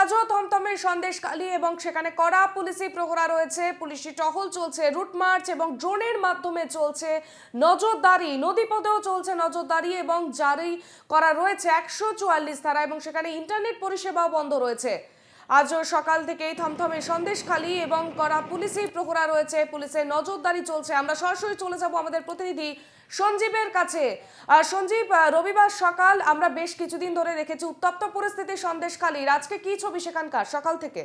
আজও থমথমে সন্দেশখালী এবং সেখানে কড়া পুলিশি প্রহরা রয়েছে। পুলিশি টহল চলছে, রুট মার্চ এবং ড্রোনের মাধ্যমে চলছে নজরদারি। নদীপথেও চলছে নজরদারি এবং জারি করা রয়েছে একশো চুয়াল্লিশ ধারা এবং সেখানে ইন্টারনেট পরিষেবাও বন্ধ রয়েছে। আজও সকাল থেকেই থমথমে সন্দেশখালী এবং করা পুলিশি প্রহরা রয়েছে। পুলিশের নজরদারি চলছে। আমরা সরাসরি চলে যাব আমাদের প্রতিনিধি সঞ্জীবের কাছে। সঞ্জীব রবিবার সকাল আমরা বেশ কিছুদিন ধরে দেখেছি উত্তপ্ত পরিস্থিতি সন্দেশখালীর আজকে কি ছবি সেখানকার সকাল থেকে?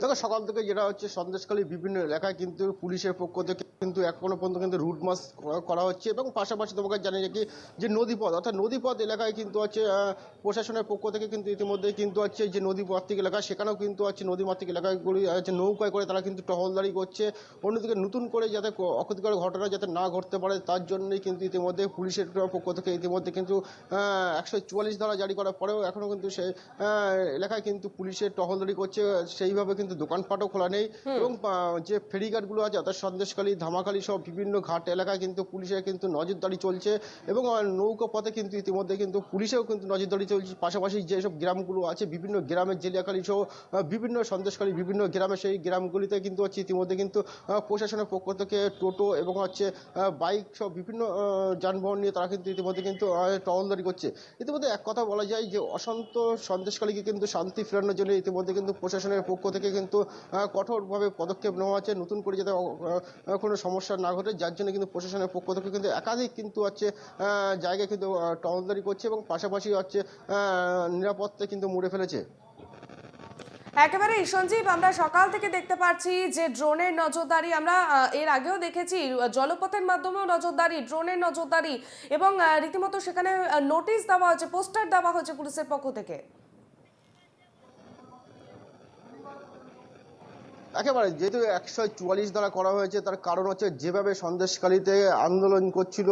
দেখো, সকাল থেকে যেটা হচ্ছে সন্দেশখালী বিভিন্ন এলাকায় কিন্তু পুলিশের পক্ষ থেকে কিন্তু এখনও পর্যন্ত কিন্তু রুট মাস করা হচ্ছে এবং পাশাপাশি তোমাকে জানি রাখি যে নদীপথ অর্থাৎ নদীপথ এলাকায় কিন্তু হচ্ছে প্রশাসনের পক্ষ থেকে কিন্তু ইতিমধ্যে কিন্তু হচ্ছে যে নদীমাতৃক এলাকা সেখানেও কিন্তু হচ্ছে নদীমাতৃক এলাকাগুলি হচ্ছে নৌকায় করে তারা কিন্তু টহলদারি করছে। অন্যদিকে নতুন করে যাতে অক্ষতিকর ঘটনা যাতে না ঘটতে পারে তার জন্যই কিন্তু ইতিমধ্যে পুলিশের পক্ষ থেকে ইতিমধ্যে কিন্তু একশো চুয়াল্লিশ ধারা জারি করার পরেও এখনও কিন্তু সেই এলাকায় কিন্তু পুলিশের টহলদারি করছে। সেইভাবে কিন্তু দোকানপাটও খোলা নেই এবং যে ফেরিঘাটগুলো আছে অর্থাৎ সন্দেশকালী সন্দেশখালী ধামাখালী সব বিভিন্ন ঘাট এলাকায় কিন্তু পুলিশের কিন্তু নজরদারি চলছে এবং নৌকা পথে কিন্তু ইতিমধ্যে কিন্তু পুলিশেও কিন্তু নজরদারি চলছে। পাশাপাশি যেসব গ্রামগুলো আছে, বিভিন্ন গ্রামের জেলিয়াখালী সহ বিভিন্ন সন্দেশখালী, বিভিন্ন গ্রামে সেই গ্রামগুলিতে কিন্তু হচ্ছে ইতিমধ্যে কিন্তু প্রশাসনের পক্ষ থেকে টোটো এবং হচ্ছে বাইক সব বিভিন্ন যানবাহন নিয়ে তারা কিন্তু ইতিমধ্যে কিন্তু টহলদারি করছে। ইতিমধ্যে এক কথা বলা যায় যে, অশান্ত সন্দেশকালীকে কিন্তু শান্তি ফেরানোর জন্য ইতিমধ্যে কিন্তু প্রশাসনের পক্ষ থেকে কিন্তু কঠোরভাবে পদক্ষেপ নেওয়া হচ্ছে। নতুন করে যাতে অ- কোনো সমস্যা না ঘটে, যার জন্য কিন্তু প্রশাসনের পক্ষ থেকে কিন্তু একাধিক কিন্তু হচ্ছে জায়গায় কিন্তু টহলদারি করছে এবং পাশাপাশি হচ্ছে নিরাপত্তা কিন্তু মুড়ে ফেলেছে। একেবারে সঞ্জীব, আমরা সকাল থেকে দেখতে পাচ্ছি যে ড্রোনের নজরদারি, আমরা এর আগেও দেখেছি, জলপথের মাধ্যমেও নজরদারি, ড্রোনের নজরদারি এবং রীতিমতো সেখানে নোটিশ দেওয়া হয়েছে, পোস্টার দেওয়া হয়েছে পুলিশের পক্ষ থেকে। একেবারে, যেহেতু একশো চুয়াল্লিশ দ্বারা করা হয়েছে, তার কারণ হচ্ছে যেভাবে সন্দেশকালীতে আন্দোলন করছিল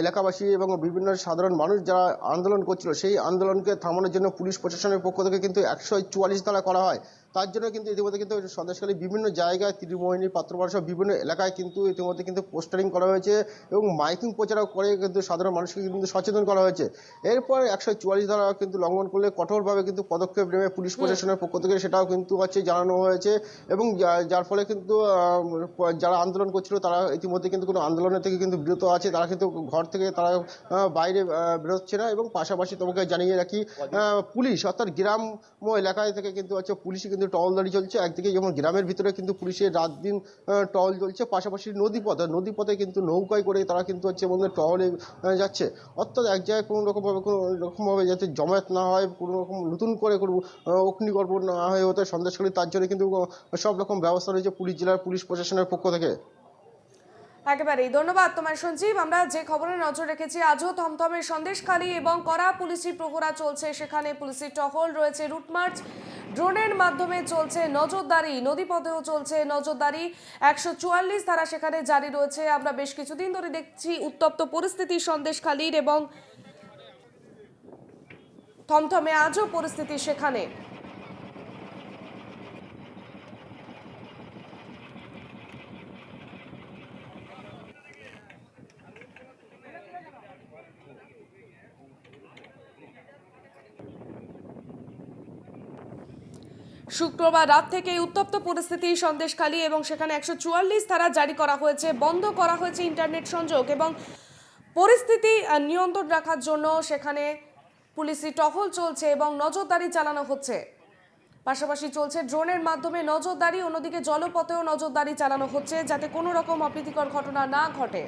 এলাকাবাসী এবং বিভিন্ন সাধারণ মানুষ যারা আন্দোলন করছিল, সেই আন্দোলনকে থামানোর জন্য পুলিশ প্রশাসনের পক্ষ থেকে কিন্তু একশো চুয়াল্লিশ দ্বারা করা হয়। তার জন্য কিন্তু ইতিমধ্যে কিন্তু সন্দেশকালী বিভিন্ন জায়গায় ত্রিমোহিনী পাত্রপাড়া সহ বিভিন্ন এলাকায় কিন্তু ইতিমধ্যে কিন্তু পোস্টারিং করা হয়েছে এবং মাইকিং প্রচারও করে কিন্তু সাধারণ মানুষকে কিন্তু সচেতন করা হয়েছে। এরপর একশো চুয়াল্লিশ ধারা কিন্তু লঙ্ঘন করলে কঠোরভাবে কিন্তু পদক্ষেপ নেবে পুলিশ প্রশাসনের পক্ষ থেকে সেটাও কিন্তু হচ্ছে জানানো হয়েছে এবং যার ফলে কিন্তু যারা আন্দোলন করছিল তারা ইতিমধ্যে কিন্তু কোনো আন্দোলনের থেকে কিন্তু বিরত আছে। তারা কিন্তু ঘর থেকে তারা বাইরে বেরোচ্ছে না এবং পাশাপাশি তোমাকে জানিয়ে রাখি পুলিশ অর্থাৎ গ্রাম ও এলাকায় থেকে কিন্তু হচ্ছে পুলিশ কিন্তু টহলদারি চলছে। একদিকে যেমন গ্রামের ভিতরে কিন্তু পুলিশের রাত দিন টহল চলছে। পাশাপাশি নদীপথে নদীপথে কিন্তু নৌকায় করে তারা কিন্তু হচ্ছে বন্ধু টহলে যাচ্ছে। অর্থাৎ এক জায়গায় কোনো রকমভাবে কোনো রকমভাবে যাতে জমায়েত না হয়, কোনো রকম নতুন করে কোনো অগ্নিগর্ভ না হয়ে হতে সন্দেশকারী তার জন্য কিন্তু সব রকম ব্যবস্থা রয়েছে পুলিশ জেলার, পুলিশ প্রশাসনের পক্ষ থেকে। একেবারেই। ধন্যবাদ তোমার সঞ্জীব। আমরা যে খবরে নজর রেখেছি, আজও থমথমের সন্দেশখালী এবং কড়া পুলিশি প্রহরা চলছে। সেখানে পুলিশি টহল রয়েছে রুট মার্চ ড্রোনের মাধ্যমে চলছে নজরদারি, নদীপথেও চলছে নজরদারি। একশো চুয়াল্লিশ ধারা সেখানে জারি রয়েছে। আমরা বেশ কিছুদিন ধরে দেখছি উত্তপ্ত পরিস্থিতি, সন্দেশখালীর এবং থমথমে আজও পরিস্থিতি সেখানে। শুক্রবার রাত থেকে উত্তপ্ত পরিস্থিতি, সন্দেশখালী এবং সেখানে একশো চুয়াল্লিশ ধারা জারি করা হয়েছে, বন্ধ করা হয়েছে ইন্টারনেট সংযোগ এবং পরিস্থিতি নিয়ন্ত্রণ রাখার জন্য সেখানে পুলিশি টহল চলছে এবং নজরদারি চালানো হচ্ছে। পাশাপাশি চলছে ড্রোনের মাধ্যমে নজরদারি, অন্যদিকে জলপথেও নজরদারি চালানো হচ্ছে যাতে কোনো রকম অপ্রীতিকর ঘটনা না ঘটে।